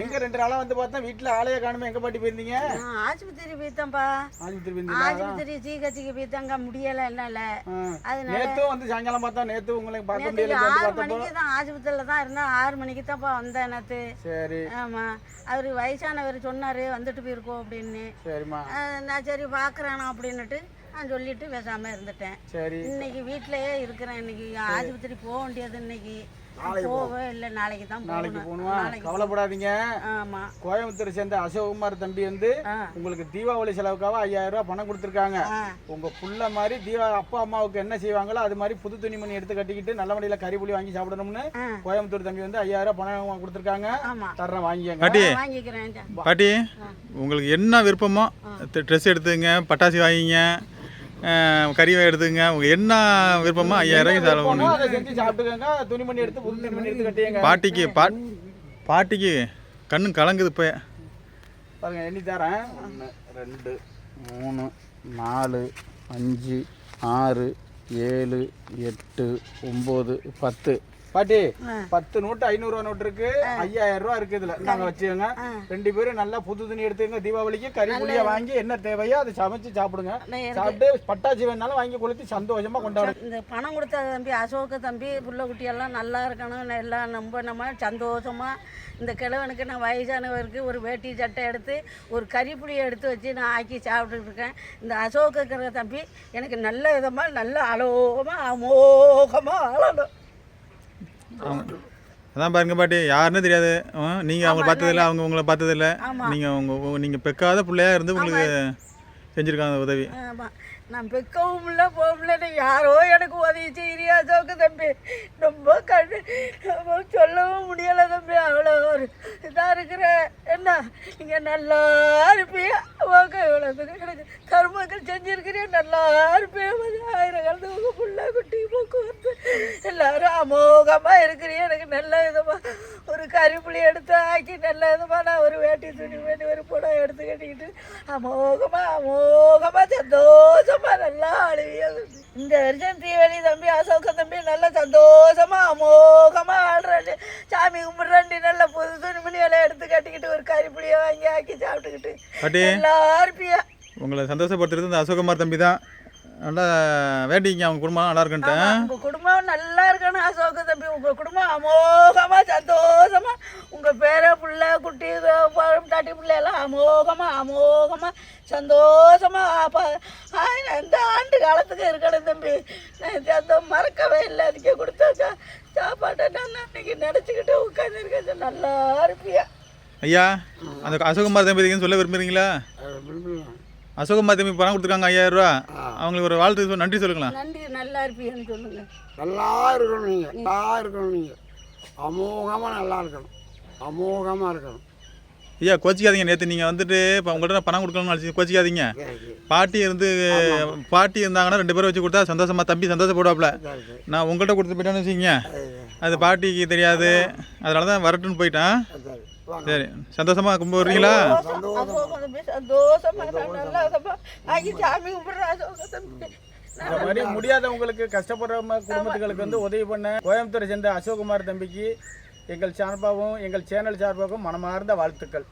எங்க ரெண்டு நாளா வந்து பார்த்தா வீட்டுல ஆளைய காணுமே. எங்க பாட்டி போயிருந்தீங்க? ஆஸ்பத்திரி போயிட்டேன்ப்பா. ஆஸ்பத்திரி போயிருந்தீங்களா? ஆஸ்பத்திரி சீக்கச்சிக்கு போயிட்டாங்க. முடியலை என்னால. ஆ. அதனால நேத்தும் வந்து சாயங்காலம் பார்த்தா நேத்து உங்களுக்கு பார்க்க முடியல. ஆறு மணிக்கு தான் ஆஸ்பத்திரியில் தான் இருந்தேன். ஆறு மணிக்கு தான்ப்பா வந்தேன் நேற்று சரி. ஆமாம் அவர் வயசானவர் சொன்னார் வந்துட்டு போயிருக்கோம் அப்படின்னு. சரிம்மா. நான் சரி பார்க்குறேனா அப்படின்னுட்டு நான் சொல்லிட்டு பேசாமல் இருந்துட்டேன். சரி. இன்னைக்கு வீட்டிலேயே இருக்கிறேன். இன்னைக்கு ஆஸ்பத்திரி போக வேண்டியது இன்னைக்கு. போவே இல்லை நாளைக்கு தான் நாளைக்கு போகணும். நாளைக்கு கவலைப்படாதீங்க. ஆமாம் கோயம்புத்தூர் சேர்ந்த அசோக்குமார் தம்பி வந்து உங்களுக்கு தீபாவளி செலவுக்காக ஐயாயிரம் ரூபாய் பணம் கொடுத்துருக்காங்க. ஆ. உங்க புள்ள மாதிரி தீபா அப்பா அம்மாவுக்கு என்ன செய்வாங்களோ அது மாதிரி புது துணிமணி எடுத்து கட்டிக்கிட்டு நல்ல வழியில கறி புளி வாங்கி சாப்பிடணும்னு கோயம்புத்தூர் தம்பி வந்து ஐயாயிரம் ரூபாய் பணம் கொடுத்துருக்காங்க. தர்றேன் வாங்கிக்கங்க. பாட்டி. வாங்கிக்கிறேன். பாட்டி உங்களுக்கு என்ன விருப்பமோ ட்ரெஸ் எடுத்துங்க பட்டாசு வாங்கிங்க. கறி எடுத்துங்க உங்களுக்கு என்ன விருப்பமோ ஐயாயிரம் செலவு பண்ணுங்க பாட்டிக்கு பா பாட்டிக்கு கண்ணு கலங்குது இப்போ பாருங்க எண்ணி தரேன். ஒன்று ரெண்டு மூணு நாலு அஞ்சு ஆறு ஏழு எட்டு ஒம்பது பத்து. பாட்டி. பத்து நோட்டு ஐநூறுரூவா நோட்டு இருக்கு. ஐயாயிரம் ரூபா இருக்கு இதுல நாங்க வச்சுக்கோங்க. ரெண்டு பேரும் நல்லா புது துணி எடுத்துங்க தீபாவளிக்கு கறி புளியா வாங்கி என்ன தேவையோ அதை சமைச்சு சாப்பிடுங்க. சாப்பிட்டு பட்டாசு வேணாலும் வாங்கி கொளுத்தி சந்தோஷமா கொண்டாடுங்க இந்த பணம் கொடுத்த தம்பி அசோக தம்பி புள்ள குட்டியெல்லாம் நல்லா இருக்கணும் எல்லாம் ரொம்ப நம்ம சந்தோஷமா இந்த கிழவனுக்கு நான் வயசானவருக்கு ஒரு வேட்டி சட்டை எடுத்து ஒரு கறிப்புளியை எடுத்து வச்சு நான் ஆக்கி சாப்பிட்டுட்டு இருக்கேன். இந்த அசோக தம்பி எனக்கு நல்ல விதமாக நல்ல அலோகமாக அமோகமாக ஆளணும் அதான் பாருங்க பாட்டி யாருன்னு தெரியாது. அஹ், நீங்க அவங்க பார்த்ததில்ல அவங்க உங்களை பார்த்ததில்ல. ஆமாம் நீங்க உங்க உங்க- நீங்க பெக்காத பிள்ளையா இருந்து உங்களுக்கு செஞ்சிருக்காங்க உதவி. நான் பெக்கவும் இல்லை இல்லை யாரோ எனக்கு உதவி செய்யறியா அசோக தம்பி? ரொம்ப ரொம்ப சொல்லவும் முடியலை தம்பி. அவ்வளோ ஒரு இதாக இருக்கிற என்ன? நீங்கள் நல்லா இருப்பியா? ஓகே இவ்வளோத்துக்கு எனக்கு கருமக்கள் செஞ்சிருக்கிறியா நல்லா இருப்பியா ஆயிரம் கலந்து உங்கள் புள்ள குட்டி போக்குவரத்து எல்லாரும் அமோகமாக இருக்கிறியா எனக்கு நல்ல விதமாக ஒரு கறிப்புளி எடுத்து ஆக்கி நல்ல விதமாக நான் ஒரு வேட்டி துணி வேண்டி ஒரு புடம் எடுத்து கட்டிக்கிட்டு அமோகமாக அமோகமாக சந்தோஷமா நல்லா அழுவியா இந்த வருஷம் தீவளி தம்பி அசோக தம்பி நல்ல சந்தோஷமா அமோகமா ஆடுறாரு. சாமி கும்பிட்றாண்டி நல்ல புது துணிமணி எல்லாம் எடுத்து கட்டிக்கிட்டு ஒரு கறிப்புளியை வாங்கி ஆக்கி சாப்பிட்டுக்கிட்டு. பாட்டி எல்லாருப்பியா உங்களை சந்தோஷப்படுத்துறது இந்த அசோகமார் தம்பி தான். நல்லா வேண்டிங்க அவங்க குடும்பம் நல்லா இருக்குன்ட்டு. குடும்பம் நல்லா இருக்கணும் அசோக தம்பி உங்க குடும்பம் அமோகமா சந்தோஷமா. உங்க பேர புள்ள குட்டி தாட்டி பிள்ளை எல்லாம் அமோகமா அமோகமா சந்தோஷமா. அப்ப ஆய், நான் இந்த ஆண்டு காலத்துக்கு இருக்கணும் தம்பி. நான் அந்த மறக்கவே இல்லை. நீங்க கொடுத்த சா- சாப்பாட்டை நான் அன்னைக்கு நினச்சிக்கிட்டு உட்காந்துருக்கேன் நல்லா இருப்பியா? ஐயா அந்த அசோகமார் தம்பி சொல்ல விரும்புறீங்களா? அசோகமார் தம்பி பணம் கொடுத்துருக்காங்க ஐயாயிரம் ரூபா. அவங்களுக்கு ஒரு வாழ்த்து நன்றி சொல்லுங்களேன். நல்லா இருப்பியான்னு சொல்லுங்க. நல்லா இருக்கணும் நீங்கள் நல்லா இருக்கணும் நீங்கள் அமோகமாக நல்லா இருக்கணும். அமோகமாக இருக்கணும். ஐயா கோச்சிக்காதீங்க நேற்று நீங்கள் வந்துட்டு இப்போ உங்கள்கிட்ட நான் பணம் கொடுக்கணும்னு நினச்சி கோச்சிக்காதீங்க. பாட்டி இருந்து பாட்டி இருந்தாங்கன்னா ரெண்டு பேரும் வச்சு கொடுத்தா சந்தோஷமா தம்பி சரி நான் உங்கள்கிட்ட கொடுத்து போயிட்டேன்னு வச்சுக்கிங்க. அது பாட்டிக்கு தெரியாது. அதனால தான் வரட்டுன்னு போயிட்டேன். சரி சந்தோஷமா கும்ப வருவீங்களா அசோக தம்பி சந்தோஷமா. இந்த மாதிரி முடியாதவங்களுக்கு கஷ்டப்படுற குடும்பத்துகளுக்கு வந்து உதவி பண்ண கோயம்புத்தூரை சேர்ந்த அசோக்குமார் தம்பிக்கு எங்கள் சார்பாகவும் எங்கள் சேனல் சார்பாகவும் மனமார்ந்த வாழ்த்துக்கள்.